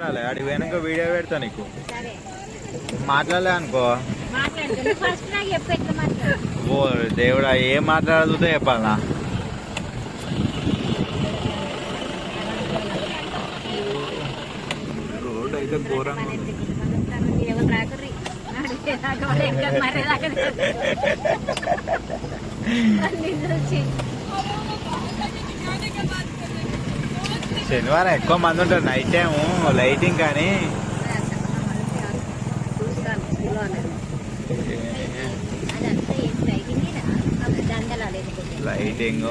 అడిగి పోయినాక వీడియో పెడతా నీకు. మాట్లాడలే అనుకో. ఓ దేవుడా ఏం మాట్లాడుతుందో చెప్పాలనా? రోడ్ అయితే ఘోరంగా ఉంది. శనివారం ఎక్కువ మంది ఉంటారు నైట్ టైం లైటింగ్ కానీ. లైటింగ్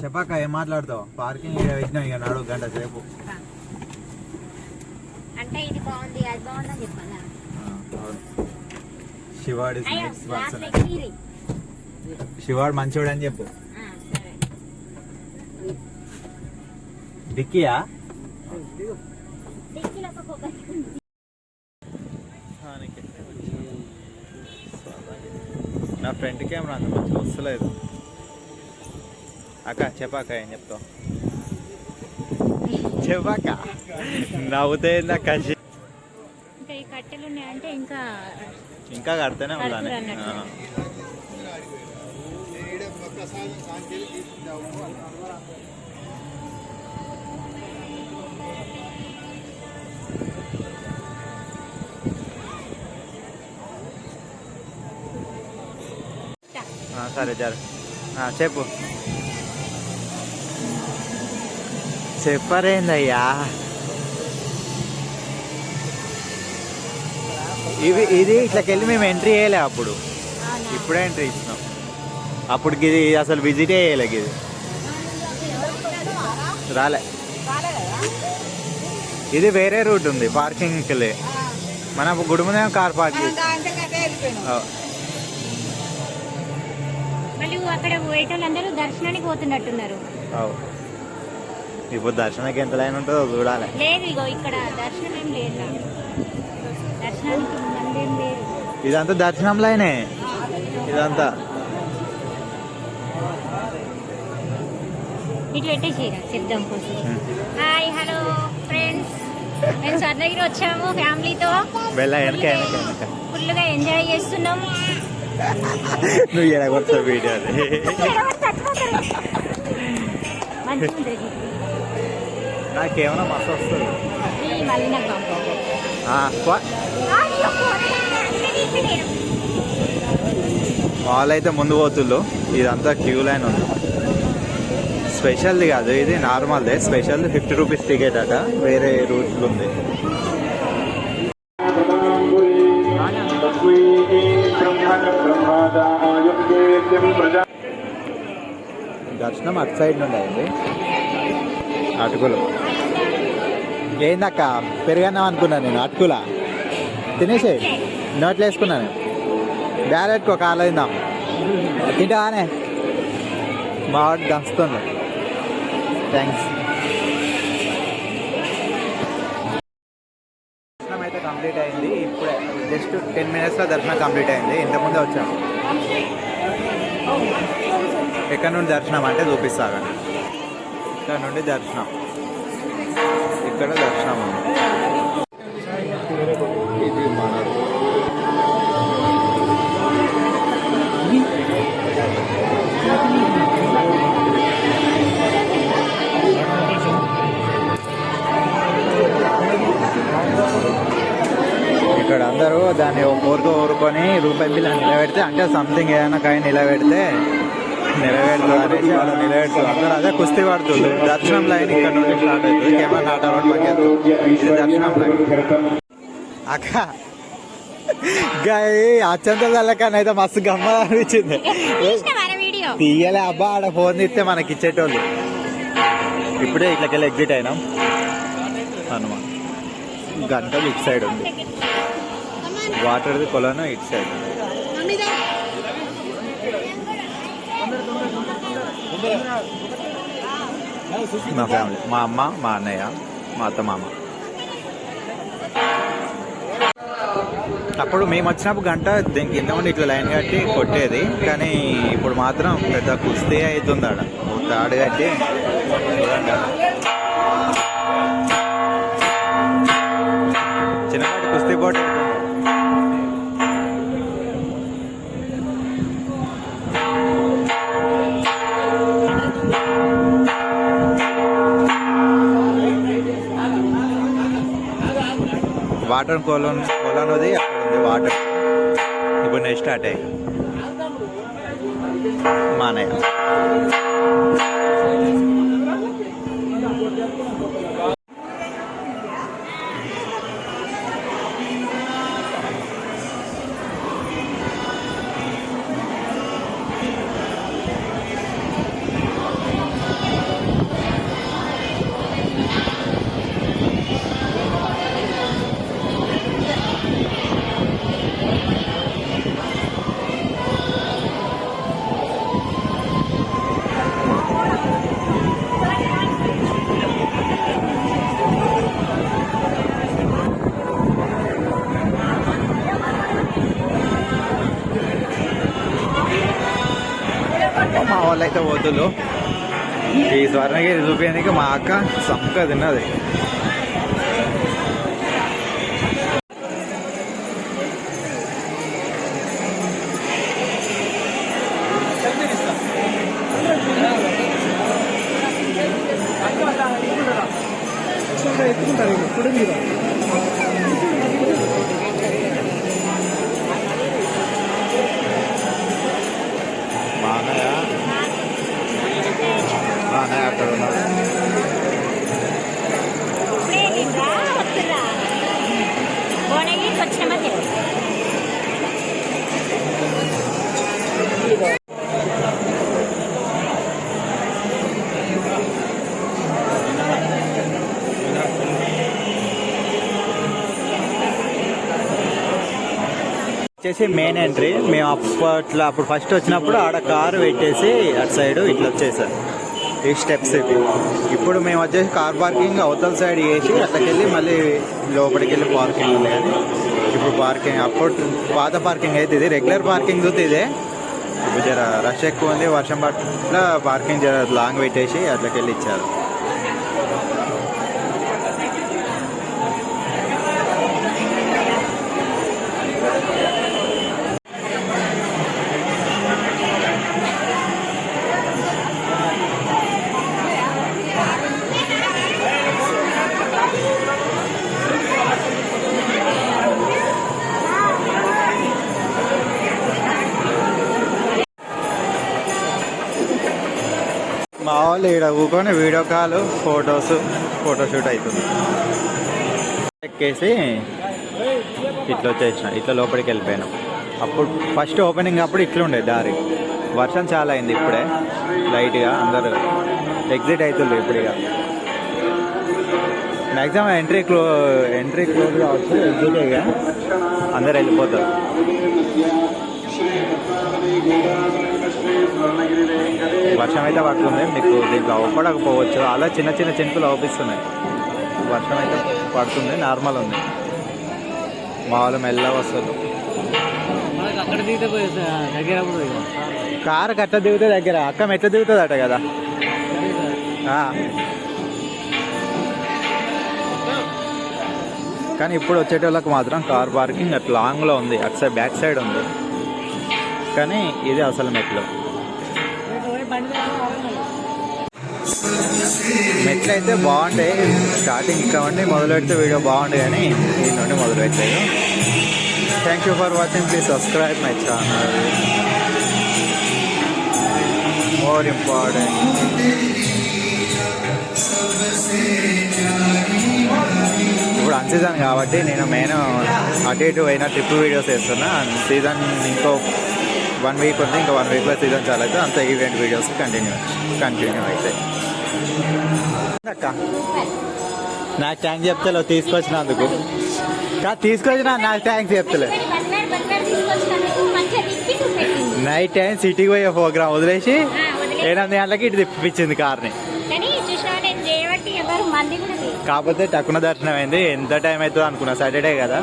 చెప్పాక ఏం మాట్లాడతావు? పార్కింగ్ పెట్టినాం ఇక నాడు గంట సేపు. అంటే ఇది బాగుంది అది బాగుంది అని చెప్పాలా శివాడి శివాడు మంచోడు అని చెప్పు. డిక్కీయా. నా ఫ్రంట్ కెమెరా అంత మంచిగా వస్తలేదు. అక్క చెప్పాక ఏం చెప్తావు? చెప్పాక? నవ్వుతే అక్క? ఇంకా ఈ కట్టెలు ఉన్నాయంటే ఇంకా ఇంకా కడితేనే ఉన్నాను కడుతురు అన్నట్టు. సరే ఆ, చెప్పు. చెప్పరేందయ్యా? ఇవి ఇది ఇట్లకెళ్ళి మేము ఎంట్రీ చేయలే అప్పుడు? ఇప్పుడే ఎంట్రీ ఇచ్చినాం. అప్పుడు ఇది అసలు విజిటే చేయలే ఇది రాలే. ఇది వేరే రూట్ ఉంది పార్కింగ్కి వెళ్ళి మన గుడి ముందే కార్ పార్కింగ్ మళ్ళీ అక్కడ పోయేటోళ్ళందరూ దర్శనానికి పోతున్నట్టున్నారు. ఇప్పుడు దర్శనకి ఎంత లైన్ ఉంటుందో చూడాలి. లేదు ఇగో ఇక్కడ దర్శనం ఏం లేదు దర్శనానికి ఇదంతా దర్శనం లైనే. ఇదంతా. ఇటు పెట్టేసిరా శబ్దం కోసం. హాయ్ హలో ఫ్రెండ్స్ మేము స్వర్ణగిరి వచ్చాము ఫ్యామిలీతో. ఫుల్గా ఎంజాయ్ చేస్తున్నాం. నువ్వు ఎడగొడతావు వీడియో మస్తు వస్తుంది. వాళ్ళు అయితే ముందు పోతుళ్ళు. ఇదంతా క్యూ లైన్ ఉంది. స్పెషల్ది కాదు ఇది నార్మల్దే. స్పెషల్ ఫిఫ్టీ రూపీస్ టికెట్ అట. వేరే రూట్లు ఉంది. దర్శనం అటు సైడ్ నుండి అయింది. అటుకులు. ఏందక్క? పెరిగన్నాం అనుకున్నాను నేను. అటుకుల? తినేసే నోట్లు వేసుకున్నాను బ్యాలెట్కి ఒక ఆలోచిందాం తింటానే మా వాడు దంచుతుంది. థ్యాంక్స్ దర్శనం అయితే కంప్లీట్ అయింది. ఇప్పుడు జస్ట్ టెన్ మినిట్స్లో దర్శనం కంప్లీట్ అయింది. ఇంతకుముందే వచ్చాము. ఎక్కడ నుండి దర్శనం అంటే చూపిస్తాను ఇక్కడ నుండి దర్శనం. ఇక్కడ దర్శనం ఉంది. బిల్లు నిలబెడితే అంటే సంథింగ్ ఏదైనా కాయ నిలబెడితే నెరవేరుతుంది అనేసి వాళ్ళు నిలబెడుతుంది అందరూ అదే కుస్తీ పడుతుంది దర్శనం లైన్ ఇక్కడ నుండి స్టార్ట్ అవుతుంది. కేవలం నాట రోడ్ పక్కన ఇది దర్శనం లైన్ అక్క గాయ అయితే మస్తు గమ్మ అనిపించింది. తీయలే అబ్బా ఆడ ఫోన్ తీస్తే మనకి ఇచ్చేటోళ్ళు. ఇప్పుడే ఇట్లకెళ్ళి ఎగ్జిట్ అయినాం. హనుమాన్. గంటలు ఇటు సైడ్ ఉంది. వాటర్ది కొలను ఇటు సైడ్ మా ఫ్యామిలీ మా అమ్మ మా అన్నయ్య మా అత్త మామ. అప్పుడు మేము వచ్చినప్పుడు గంట దీనికి కింద ఉండి ఇట్లా లైన్ కట్టి కొట్టేది. కానీ ఇప్పుడు మాత్రం పెద్ద కుస్తీ అవుతుంది ఆడ. తాడు కట్టి వాటర్ కొలం కోలనది అక్కడ ఉంది వాటర్. ఇప్పుడు నెక్స్ట్ స్టార్ట్ అయ్యి. మానయ్య వాళ్ళు అయితే వద్దులు ఈ స్వర్ణగిరి చూపించడానికి మా అక్క సంక తిన్నది. మా మా అక్కడ వచ్చేసి మెయిన్ ఎంట్రీ మేము అప్పట్లో అప్పుడు ఫస్ట్ వచ్చినప్పుడు ఆడ కారు పెట్టేసి అటు సైడ్ ఇట్లా వచ్చేసారు. ఈ స్టెప్స్ ఇవి ఇప్పుడు మేము వచ్చేసి కార్ పార్కింగ్ అవతల సైడ్ వేసి అట్లకెళ్ళి మళ్ళీ లోపలికి వెళ్ళి పార్కింగ్ ఉంది కానీ ఇప్పుడు పార్కింగ్ అప్పుడు పాత పార్కింగ్ అయితే ఇది. రెగ్యులర్ పార్కింగ్ చూస్తే ఇదే. ఇప్పుడు జర రష్ ఎక్కువ ఉంది వర్షం పట్ల పార్కింగ్ జర లాంగ్ పెట్టేసి అట్లకెళ్ళి ఇచ్చారు. వాళ్ళు ఇక్కడ కూకొని వీడియో కాల్ ఫొటోస్ ఫోటోషూట్ అవుతుంది ఎక్కేసి ఇట్లా వచ్చేసిన ఇట్లా లోపలికి వెళ్ళిపోయినాం అప్పుడు ఫస్ట్ ఓపెనింగ్ అప్పుడు ఇట్లా ఉండే దారి. వర్షం చాలా అయింది ఇప్పుడే లైట్గా అందరు ఎగ్జిట్ అవుతుంది ఇప్పుడు ఇక మ్యాక్సిమం ఎంట్రీ క్లో ఎంట్రీ క్లోజ్ కావచ్చు ఎగ్జిట్ ఇక అందరు వెళ్ళిపోతారు. వర్షం అయితే పడుతుంది. మీకు దీంట్లో అవ్వపడకపోవచ్చు అలా చిన్న చిన్న చినుకులు అవుపిస్తున్నాయి వర్షం అయితే పడుతుంది. నార్మల్ ఉంది. మా వాళ్ళు మెల్ల వస్తారు. మనకు అక్కడ దిగితే పోయి దగ్గర అప్పుడు ఇక. కారు కట్ట దిగితే దగ్గర. అక్క మెట్ల దిగుతుంది అట కదా. కానీ ఇప్పుడు వచ్చేటోళ్ళకి మాత్రం కార్ పార్కింగ్ అట్లా లాంగ్లో ఉంది. అటు సైడ్ బ్యాక్ సైడ్ ఉంది. కానీ ఇది అసలు మెట్లు. మెట్లు అయితే బాగుంటాయి. స్టార్టింగ్ ఇక్కడ ఉండి మొదలు పెడితే వీడియో బాగుండే కానీ దీని నుండి మొదలు పెట్టాయి thank you for watching please subscribe my channel more important ఇప్పుడు అన్ సీజన్ కాబట్టి నేను మెయిన్ అటు ఇటు అయిన ట్రిప్ వీడియోస్ వేస్తున్నా సీజన్ ఇంకో వన్ వీక్ ఉంది ఇంకా వన్ వీక్లో సీజన్ చాలా అయితే అంత ఈవెంట్ వీడియోస్ కంటిన్యూ కంటిన్యూ అయితే. అక్క నాకు థ్యాంక్స్ చెప్తలేవు తీసుకొచ్చినందుకు. కా తీసుకొచ్చిన నాకు థ్యాంక్స్ చెప్తలే. నైట్ టైం సిటీకి పోయే ప్రోగ్రామ్ వదిలేసి ఆ, ఎనిమిది గంటలకి ఇటు తిప్పించింది కార్ని కాకపోతే టక్కున దర్శనం అయింది ఎంత టైం అవుతుందో అనుకున్నా. సాటర్డే కదా.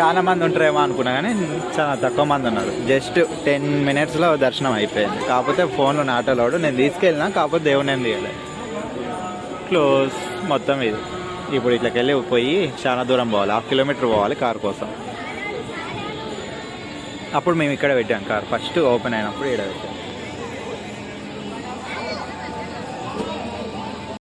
చాలా మంది ఉంటారేమో అనుకున్నా కానీ చాలా తక్కువ మంది ఉన్నారు. జస్ట్ టెన్ మినిట్స్లో దర్శనం అయిపోయింది. కాకపోతే ఫోన్లో నాటలోడు నేను తీసుకెళ్ళినా కాకపోతే దేవుని ఏం తీయలేదు క్లోజ్ మొత్తం ఇది. ఇప్పుడు ఇట్లకెళ్ళి పోయి చాలా దూరం పోవాలి. హాఫ్ కిలోమీటర్ పోవాలి కార్ కోసం. అప్పుడు మేము ఇక్కడ పెట్టాం కార్. ఫస్ట్ ఓపెన్ అయినప్పుడు ఇక్కడ పెట్టాం.